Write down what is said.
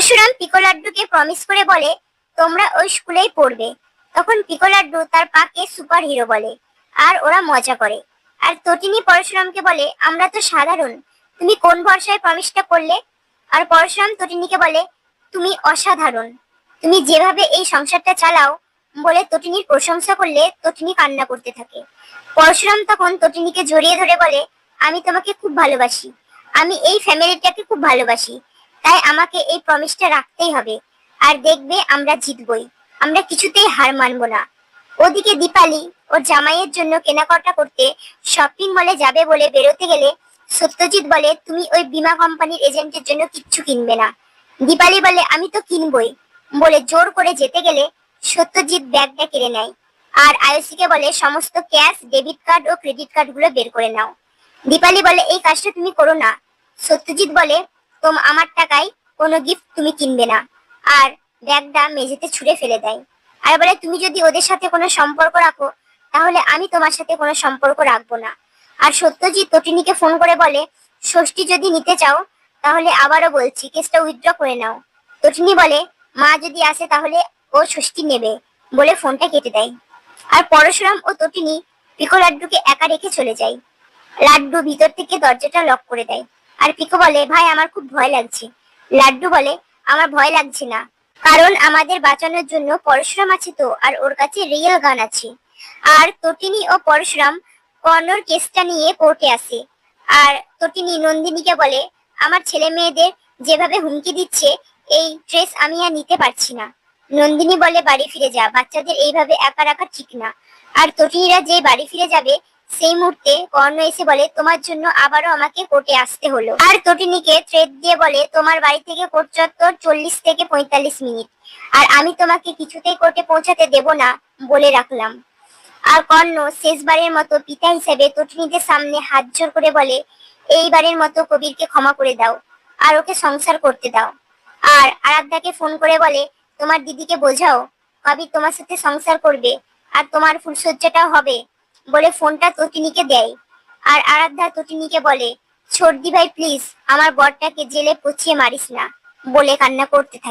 পরশুরাম পিকো লাড্ডুকে promise করে বলে, তোমরা ওই স্কুলেই পড়বে। তখন পিকো লাড্ডু তার পাকে সুপার হিরো বলে, আর ওরা মজা করে। আর তটিনী পরশুরামকে বলে, আমরা তো সাধারণ, তুমি কোন ভরসায় প্রমিসটা করলে? আর পরশুরাম তটিনীকে বলে, তুমি অসাধারণ, তুমি যেভাবে এই সংসারটা চালাও, বলে তটিনীর প্রশংসা করলে তটিনী কান্না করতে থাকে। পরশুরাম তখন তটিনীকে জড়িয়ে ধরে বলে, আমি তোমাকে খুব ভালোবাসি, আমি এই ফ্যামিলিটাকে খুব ভালোবাসি তাই আমাকে এই প্রমিসটা রাখতেই হবে। আর দেখবে আমরা জিতবই। আমরা কিছুতেই হার মানবো না। ওদিকে দীপালি ওর জামাইয়ের জন্য কেনাকাটা করতে শপিং মলে যাবে বলে বেরোতে গেলে সত্যজিৎ বলে, তুমি ওই বীমা কোম্পানির এজেন্টের জন্য কিচ্ছু কিনবে না। দীপালি বলে, আমি তো কিনবই। বলে জোর করে যেতে গেলে সত্যজিৎ ব্যাগটা কেড়ে নেয়। আর আয়ুষীকে বলে, সমস্ত ক্যাশ, ডেবিট কার্ড ও ক্রেডিট কার্ডগুলো বের করে নাও। দীপালি বলে, এই কাজটা তুমি করো না। সত্যজিৎ বলে তোম আমার টাকায় কোনো গিফট তুমি কিনবে না। আর ব্যাগটা মেঝেতে ছুঁড়ে ফেলে দেয়। আর বলে, তুমি যদি ওদের সাথে কোনো সম্পর্ক রাখো, তাহলে আমি তোমার সাথে কোনো সম্পর্ক রাখব না। আর সত্যজিৎ তটিনীকে ফোন করে বলে, ষষ্ঠী যদি নিতে চাও, তাহলে আবারও বলছি কেসটা উইথড্র করে নাও। তটিনী বলে, মা যদি আসে, তাহলে ও ষষ্ঠী নেবে। বলে ফোনটা কেটে দেয়। আর পরশুরাম ও তটিনী পিকো লাড্ডুকে একা রেখে চলে যায়। লাড্ডু ভিতর থেকে দরজাটা লক করে দেয়। আর পিকো বলে, ভাই, আমার খুব ভয় লাগছে। লাড্ডু বলে, আমার ভয় লাগছে না। কারণ আমাদের বাঁচানোর জন্য পরশুরাম আছে তো, আর ওর কাছে রিয়েল গান আছে। আর তটিনী ও পরশুরাম কর্ণর কেসটা নিয়ে কোর্টে আসে আর তটিনী নন্দিনীকে বলে, আমার ছেলে মেয়েদের যেভাবে হুমকি দিচ্ছে, এই ড্রেস আমি আর নিতে পারছি না। নন্দিনী বলে, বাড়ি ফিরে যা, বাচ্চাদের এইভাবে একা রাখা ঠিক না। আর তটিনীরা যে বাড়ি ফিরে যাবে সেই মুহূর্তে কর্ণ এসে বলে, তোমার জন্য আবারও আমাকে কোর্টে আসতে হলো। আর তটিনীকে থ্রেড দিয়ে বলে, তোমার বাড়ি থেকে কোর্ট চত্বর চল্লিশ থেকে পঁয়তাল্লিশ মিনিট। আর আমি তোমাকে কিছুতেই কোর্টে পৌঁছাতে দেব না বলে রাখলাম। আর কর্ণ শেষবারের মতো পিতা হিসেবে তটিনীদের সামনে হাত জোর করে বলে, এইবারের মতো কবিরকে ক্ষমা করে দাও আর ওকে সংসার করতে দাও। আর আরাধ্যাকে ফোন করে বলে, তোমার দিদিকে বোঝাও কবির তোমার সাথে সংসার করবে আর তোমার ফুলসজ্জাটাও হবে। বলে ফোনটা তটিনীকে দেয়। আর আরাধ্যা তটিনীকে বলে সর্দি ভাই প্লিজ আমার বরটাকে জেলে পচিয়ে মারিস না। বলে কান্না করতে থাকে।